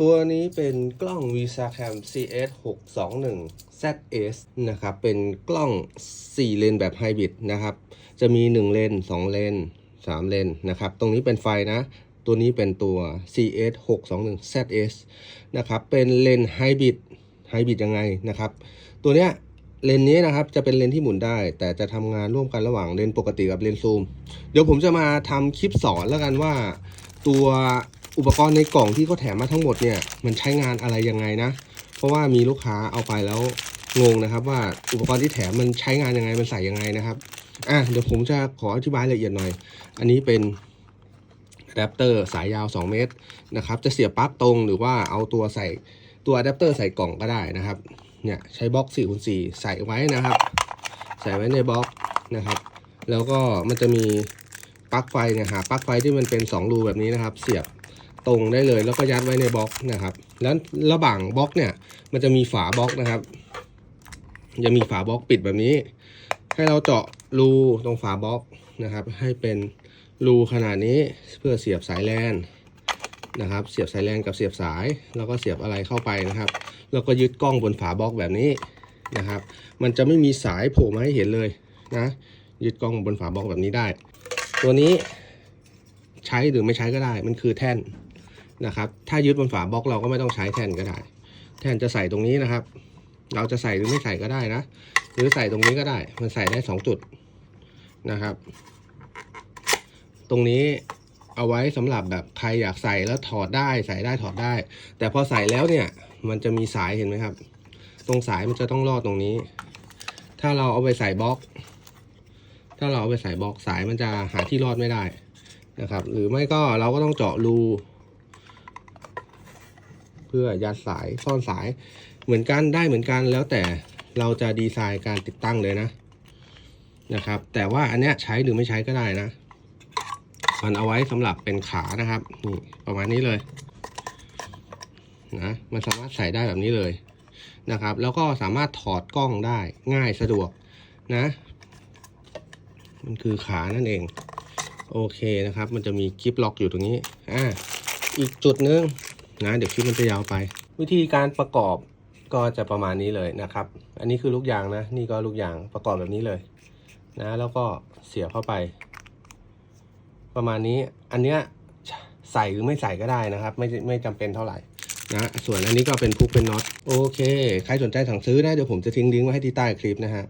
ตัวนี้เป็นกล้อง VisaCam CS 621 ZS นะครับ เป็นกล้อง 4 เลนแบบไฮบริดนะครับ จะมี 1 เลน 2 เลน 3 เลนนะครับ ตรงนี้เป็นไฟนะ ตัวนี้เป็นตัว CS 621 ZS นะครับ เป็นเลนไฮบริด ไฮบริดยังไงนะครับ ตัวเนี้ยเลนนี้นะครับจะเป็นเลนที่หมุนได้ แต่จะทำงานร่วมกันระหว่างเลนปกติกับเลนซูม เดี๋ยวผมจะมาทำคลิปสอนแล้วกันว่าตัว อุปกรณ์ในกล่องที่เขาแถมมาทั้งหมดเนี่ยมันใช้งานอะไรยังไงนะ เพราะว่ามีลูกค้าเอาไปแล้วงงนะครับ ว่าอุปกรณ์ที่แถมมันใช้งานยังไงมันใส่ยังไงนะครับอะเดี๋ยวผมจะขออธิบายละเอียดหน่อย อันนี้เป็นอะแดปเตอร์สายยาว 2 เมตรนะครับ จะเสียบปลั๊กตรงหรือว่าเอาตัวใส่ตัวอะแดปเตอร์ใส่กล่องก็ได้นะครับ เนี่ยใช้บล็อก4คูณ4ใส่ไว้นะครับ ใส่ไว้ในบล็อกนะครับ แล้วก็มันจะมีปลั๊กไฟเนี่ยหาปลั๊กไฟที่มันเป็น 2 รูแบบนี้นะครับ เสียบ ตรงได้เลย แล้วก็ยัดไว้ในบล็อกนะครับ แล้วระหว่างบล็อกเนี่ย มันจะมีฝาบล็อกนะครับ จะมีฝาบล็อกปิดแบบนี้ ให้เราเจาะรูตรงฝาบล็อกนะครับ ให้เป็นรูขนาดนี้เพื่อเสียบสายแลนนะครับ เสียบสายแลนกับเสียบสาย แล้วก็เสียบอะไรเข้าไปนะครับ แล้วก็ยึดกล้องบนฝาบล็อกแบบนี้นะครับ มันจะไม่มีสายโผล่มาให้เห็นเลยนะ ยึดกล้องบนฝาบล็อกแบบนี้ได้ ตัวนี้ใช้หรือไม่ใช้ก็ได้ มันคือแท่น นะครับ ถ้ายึดบนฝาบล็อกเราก็ไม่ต้องใช้แท่นก็ได้ แท่นจะใส่ตรงนี้นะครับ เราจะใส่หรือไม่ใส่ก็ได้นะ หรือใส่ตรงนี้ก็ได้ มันใส่ได้สองจุดนะครับ ตรงนี้เอาไว้สำหรับแบบใครอยากใส่แล้วถอดได้ใส่ได้ถอดได้ แต่พอใส่แล้วเนี่ยมันจะมีสายเห็นไหมครับ ตรงสายมันจะต้องลอดตรงนี้ ถ้าเราเอาไปใส่บล็อก ถ้าเราเอาไปใส่บล็อกสายมันจะหาที่รอดไม่ได้นะครับ หรือไม่ก็เราก็ต้องเจาะรู เพื่อยัดสายซ่อนสายเหมือนกันได้เหมือนกันแล้วแต่เราจะดีไซน์การติดตั้งเลยนะนะครับ แต่ว่าอันเนี้ยใช้หรือไม่ใช้ก็ได้นะ มันเอาไว้สำหรับเป็นขานะครับนี่ประมาณนี้เลยนะมันสามารถใส่ได้แบบนี้เลยนะครับ แล้วก็สามารถถอดกล้องได้ง่ายสะดวกนะ มันคือขานั่นเอง โอเคนะครับ มันจะมีคลิปล็อกอยู่ตรงนี้อ่าอีกจุดหนึง นะ เดี๋ยวคลิปมันจะยาวไป วิธีการประกอบก็จะประมาณนี้เลยนะครับ อันนี้คือลูกยางนะ นี่ก็ลูกยางประกอบแบบนี้เลย นะ แล้วก็เสียบเข้าไป ประมาณนี้ อันเนี้ยใส่หรือไม่ใส่ก็ได้นะครับ ไม่ไม่จำเป็นเท่าไหร่นะส่วนอันนี้ก็เป็นพุกเป็นน็อตโอเค ใครสนใจสั่งซื้อนะ เดี๋ยวผมจะทิ้งลิงก์ไว้ให้ที่ใต้คลิปนะฮะ